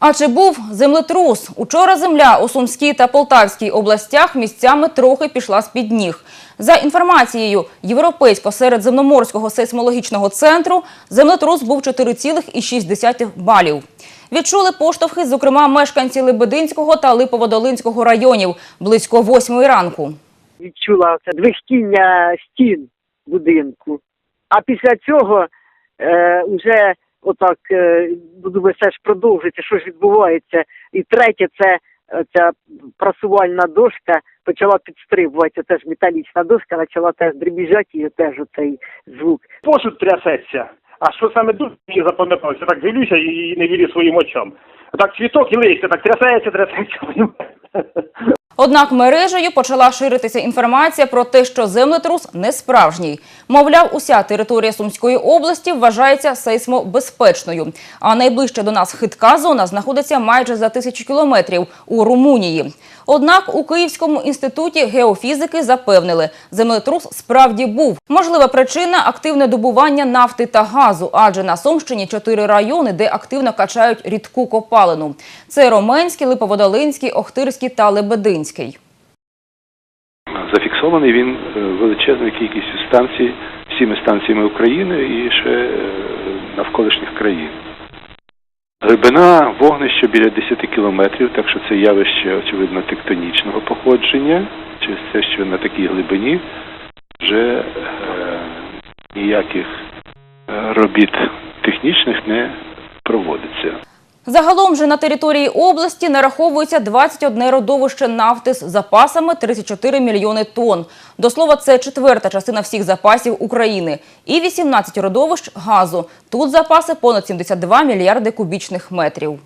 А чи був землетрус? Учора земля у Сумській та Полтавській областях місцями трохи пішла з-під ніг. За інформацією Європейського середземноморського сейсмологічного центру, землетрус був 4,6 балів. Відчули поштовхи, зокрема, мешканці Лебединського та Липоводолинського районів близько восьмої ранку. відчула це двихтіння стін будинку. А після цього вже е, ну, думаю, все ж продовжується, що ж відбувається. І третє, це е, ця прасувальна дошка почала підстрибувати, теж металічна дошка почала теж дребіжати, і теж оцей звук. посуд трясеться. А що саме дуже мені запам'яталося, так дивлюся і не вірю своїм очам. Так цвіток і листя, так трясеться, трясеться. Однак мережею почала ширитися інформація про те, що землетрус не справжній. Мовляв, уся територія Сумської області вважається сейсмобезпечною. А найближча до нас хитка зона знаходиться майже за тисячу кілометрів у Румунії. Однак у Київському інституті геофізики запевнили, землетрус справді був. Можлива причина – активне добування нафти та газу, адже на Сумщині чотири райони, де активно качають рідку копалину. Це Роменський, Липоводолинський, Охтирський та Лебединський. Зафіксований він е, величезною кількістю станцій, всіми станціями України і ще е, навколишніх країн. Глибина вогнища біля 10 кілометрів, так що це явище, очевидно, тектонічного походження. Через те, що на такій глибині вже е, ніяких е, робіт технічних не проводиться. Загалом же на території області нараховується 21 родовище нафти з запасами 34 мільйони тонн. До слова, це четверта частина всіх запасів України. І 18 родовищ газу. Тут запаси понад 72 мільярди кубічних метрів.